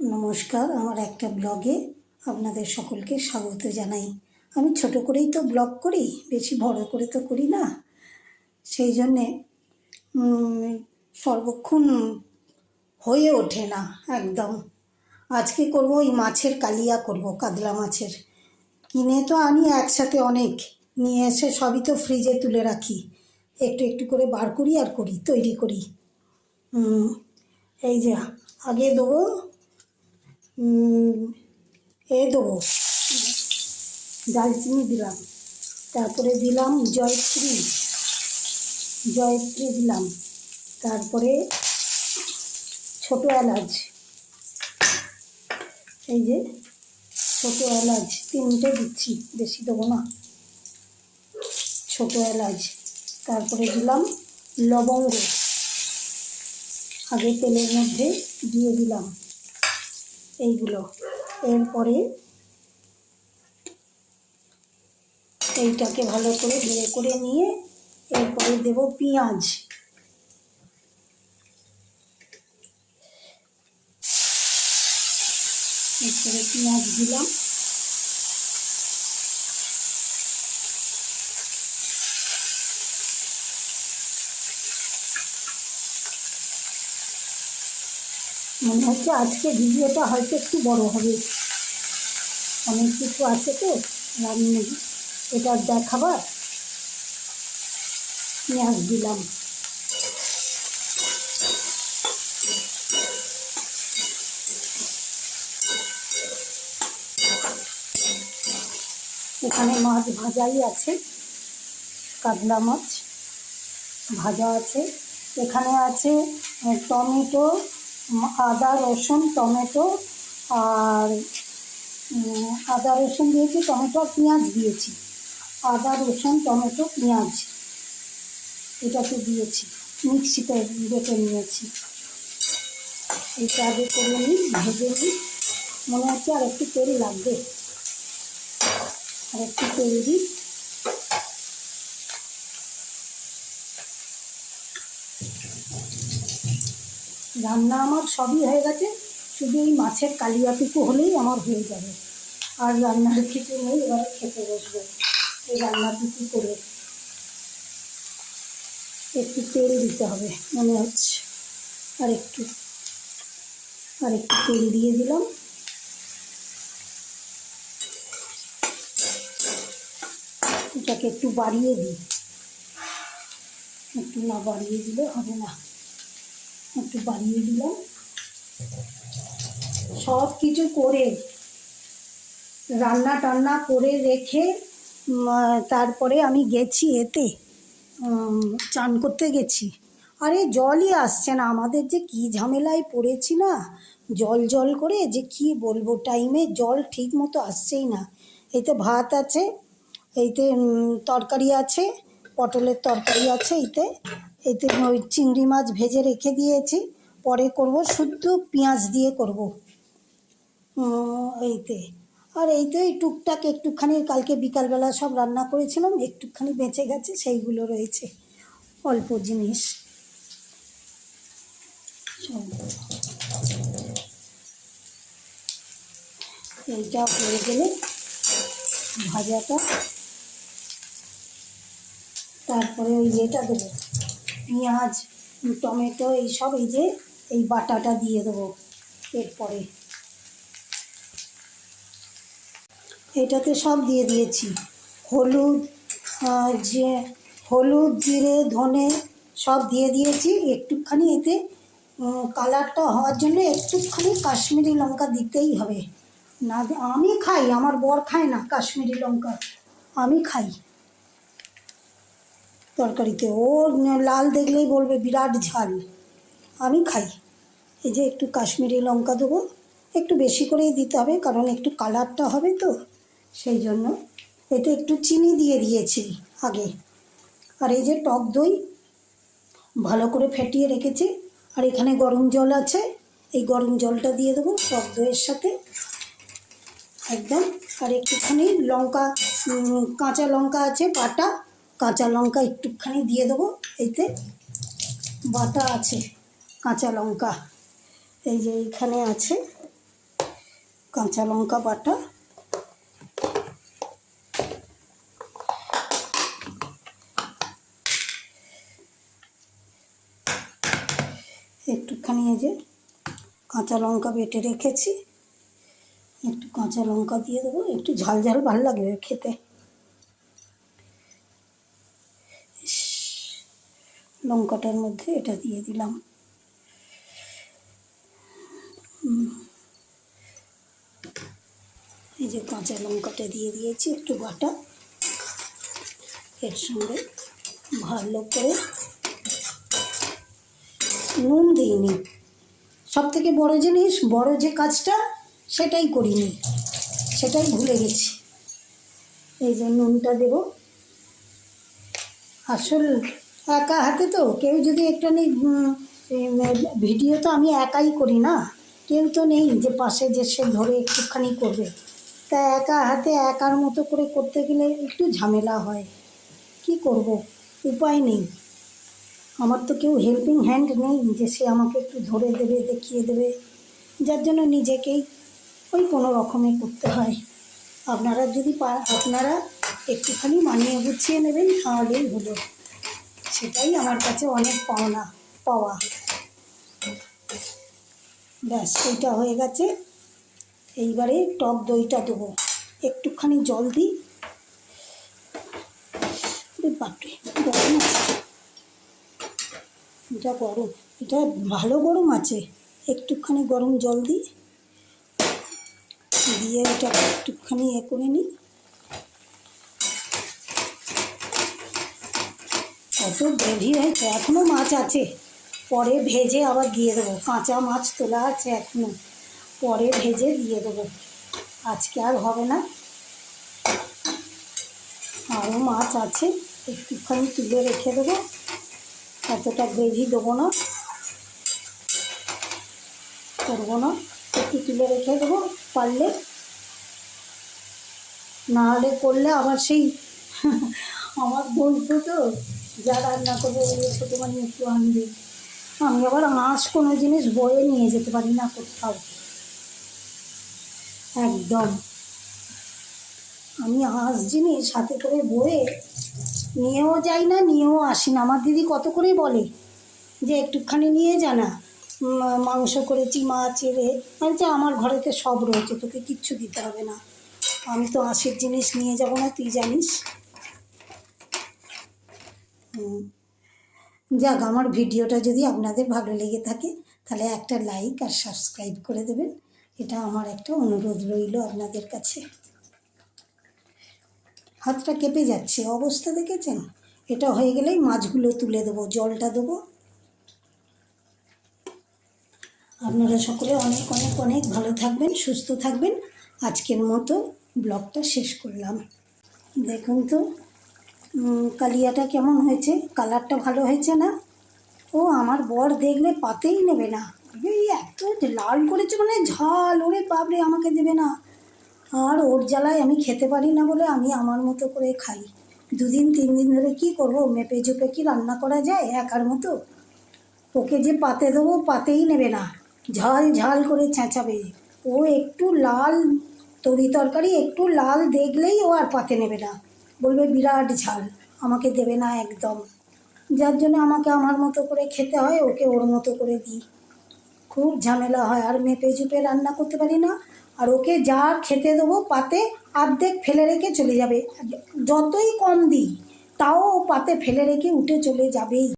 নমস্কার, আমার একটা ব্লগে আপনাদের সকলকে স্বাগত জানাই। আমি ছোট করেই তো ব্লগ করি, বেশি বড় করে তো করি না। সেই জন্যে সর্বক্ষণ হয়ে ওঠে না একদম। আজকে করব ওই মাছের কালিয়া করব, কাতলা মাছের। কিনে তো আনি একসাথে অনেক, নিয়ে এসে সবই তো ফ্রিজে তুলে রাখি। একটু একটু করে বার করি আর করি, তৈরি করি। এই যে, আগে দেবো এ দেবো। দারচিনি দিলাম। তারপরে দিলাম জয়ত্রী। জয়ত্রী দিলাম। তারপরে ছোটো এলাচ। এই যে ছোটো এলাচ, তিনটে দিচ্ছি, বেশি দেবো না। ছোটো এলাচ। তারপরে দিলাম লবঙ্গ। আগে তেলের মধ্যে দিয়ে দিলাম। এইগুলো। এরপরে এইটাকে ভালো করে ধুয়ে করে নিয়ে এরপরে দেব পেঁয়াজ। এরপরে পেঁয়াজ দিলাম। মনে হচ্ছে আজকে ভিডিওটা হয়তো একটু বড় হবে। অনেক কিছু আছে তো রান্না এটা দেখাবার পেঁয়াজ দিলাম। এখানে মাছ ভাজাই আছে, কাতলা মাছ ভাজা আছে। এখানে আছে টমেটো আদা, রসুন, টমেটো আর আদা, রসুন দিয়েছি, টমেটো আর পেঁয়াজ দিয়েছি। আদা, রসুন, টমেটো, পেঁয়াজ এটাকে দিয়েছি। মিক্সিতে বেটে নিয়েছি। এটা আগে করে নিই, ভেজে নিই। মনে হচ্ছে আর একটু তেল লাগবে। আর একটু তেল দিই। রান্না আমার সবই হয়ে গেছে। শুধু এই মাছের কালিয়াটুকু হলেই আমার হয়ে যাবে। আর রান্নার কিছু নেই, এবার খেতে বসবো। এই রান্নাটুকু করে একটু তেল দিতে হবে, মনে হচ্ছে। আর একটু আর একটু তেল দিয়ে দিলাম। এটাকে একটু বাড়িয়ে দিই। একটু না বাড়িয়ে দিলে হবে না। একটু বাড়িয়ে দিলাম। সব কিছু করে, রান্না টান্না করে রেখে তারপরে আমি গেছি এতে চান করতে গেছি। আরে জলই আসছে না, আমাদের যে কী ঝামেলায় পড়েছি না? জল জল করে যে কি বলব টাইমে জল ঠিক মতো আসছেই না। এইতে ভাত আছে এইতে তরকারি আছে, পটলের তরকারি আছে এইতে এইতে ওই চিংড়ি মাছ ভেজে রেখে দিয়েছি। পরে করব শুদ্ধ পেঁয়াজ দিয়ে করব। এইতে। আর এইতে এই টুকটাক একটুখানি, কালকে বিকালবেলা সব রান্না করেছিলাম, একটুখানি বেঁচে গেছে, সেইগুলো রয়েছে। অল্প জিনিস। এইটা হয়ে গেলে ভাজাটা। তারপরে ওই ইয়েটা দেবো। পেঁয়াজ, টমেটো, এইসব এই যে, এই বাটাটা দিয়ে দেবো এরপরে। এটাতে সব দিয়ে দিয়েছি। হলুদ যে হলুদ, জিরে, ধনে সব দিয়ে দিয়েছি। একটুখানি এতে কালারটা হওয়ার জন্য একটুখানি কাশ্মীরি লঙ্কা দিতেই হবে। না, আমি খাই, আমার বর খায় না কাশ্মীরি লঙ্কা। আমি খাই। তরকারিতে। ও লাল দেখলেই বলবে, বিরাট ঝাল। আমি খাই। এই যে একটু কাশ্মীরি লঙ্কা দেবো, একটু বেশি করেই দিতে হবে, কারণ একটু কালারটা হবে তো, সেই জন্য। এতে একটু চিনি দিয়ে দিয়েছি আগে। আর এই যে টক দই, ভালো করে ফেটিয়ে রেখেছি। আর এখানে গরম জল আছে, এই গরম জলটা দিয়ে দেবো টক দইয়ের সাথে। একদম। আর একটুখানি লঙ্কা কাঁচা লঙ্কা আছে, বাটা। কাঁচা লঙ্কা একটুখানি দিয়ে দেবো। এইতে বাটা আছে, কাঁচা লঙ্কা। এই যে এইখানে আছে কাঁচা লঙ্কা বাটা। একটুখানি এই যে কাঁচা লঙ্কা বেটে রেখেছি। একটু কাঁচা লঙ্কা দিয়ে দেবো। একটু ঝাল ঝাল ভালো লাগবে খেতে। লঙ্কাটার মধ্যে এটা দিয়ে দিলাম। এই যে কাঁচা লঙ্কাটা দিয়ে দিয়েছি, একটু বাটা। এর সঙ্গে ভালো করে নুন দিইনি। সব থেকে বড় জিনিস, বড় যে কাজটা, সেটাই করিনি। সেটাই ভুলে গেছি। এই যে নুনটা দেব। আসল একা হাতে তো? কেউ যদি একটুখানি ভিডিও তো আমি একাই করি না। কেউ তো নেই যে পাশে যে সে ধরে একটুখানি করবে। তা একা হাতে একার মতো করে করতে গেলে একটু ঝামেলা হয়। কি করব? উপায় নেই। আমার তো কেউ হেল্পিং হ্যান্ড নেই যে সে আমাকে একটু ধরে দেবে, দেখিয়ে দেবে। যার জন্য নিজেকেই ওই কোনো রকমে করতে হয়। আপনারা যদি আপনারা একটুখানি মানিয়ে গুছিয়ে নেবেন, তাহলেই হলো। সেটাই আমার কাছে অনেক পাওনা, পাওয়া। ব্যাস, এইটা হয়ে গেছে। এইবারে টক দইটা দেবো। একটুখানি জল দিই। বাপরে গরম আছে। এটা গরম, এটা ভালো গরম আছে। একটুখানি গরম জল দিই। দিয়ে এটা একটুখানি এ করে নিই। কত গ্রেভি হয়েছে এখনও মাছ আছে। পরে ভেজে আবার দিয়ে দেবো। কাঁচা মাছ তোলা আছে এখনও পরে ভেজে দিয়ে দেবো। আজকে আর হবে না। আরও মাছ আছে, একটুখানি তুলে রেখে দেবো। এতটা গ্রেভি দেবো না। করব না। একটু তুলে রেখে দেবো পারলে। না হলে করলে আবার সেই, আমার বলতো তো যা রান্না করবে ওই ছোটো মানে একটু আনবে। আমি আবার আঁশ কোনো জিনিস বয়ে নিয়ে যেতে পারি না কোথাও। একদম। আমি আঁশ জিনিস হাতে করে বয়ে নিয়েও যাই না, নিয়েও আসি না। আমার দিদি কত করে বলে যে, একটুখানি নিয়ে যা না। মাংস করেছি, মাছ এলে আমি যে, আমার ঘরেতে সব রয়েছে, তোকে কিচ্ছু দিতে হবে না। আমি তো আঁশের জিনিস নিয়ে যাব না, তুই জানিস। যাক, আমার ভিডিওটা যদি আপনাদের ভালো লেগে থাকে, তাহলে একটা লাইক আর সাবস্ক্রাইব করে দেবেন। এটা আমার একটা অনুরোধ রইল আপনাদের কাছে। হাতটা কেঁপে যাচ্ছে, অবস্থা দেখেছেন? এটা হয়ে গেলেই মাছগুলো তুলে দেবো, জলটা দেবো। আপনারা সকলে অনেক অনেক অনেক ভালো থাকবেন, সুস্থ থাকবেন। আজকের মতো ব্লগটা শেষ করলাম। দেখুন তো। কালিয়াটা কেমন হয়েছে? কালারটা ভালো হয়েছে না? ও, আমার বর দেখলে পাতেই নেবে না। এই এত লাল করেছে মানে ঝাল, ওরে বাপরে, আমাকে দেবে না। আর ওর জ্বালায় আমি খেতে পারি না বলে আমি আমার মতো করে খাই। দুদিন তিন দিন ধরে কি করব? মেপে চুপে কি রান্না করা যায়? একার মতো। ওকে যে পাতে দেবো, পাতেই নেবে না। ঝাল ঝাল করে চেঁচাবে ও একটু লাল, তরি তরকারি একটু লাল দেখলেই ও আর পাতে নেবে না। বলবে, বিরাট ঝাল, আমাকে দেবে না একদম। যার জন্য আমাকে আমার মতো করে খেতে হয়, ওকে ওর মতো করে দিই। খুব ঝামেলা হয়, আর মেপে চুপে রান্না করতে পারি না, আর ওকে যা খেতে দেবো, পাতে অর্ধেক ফেলে রেখে চলে যাবে। যতই কম দিই, তাও ও পাতে ফেলে রেখে উঠে চলে যাবেই।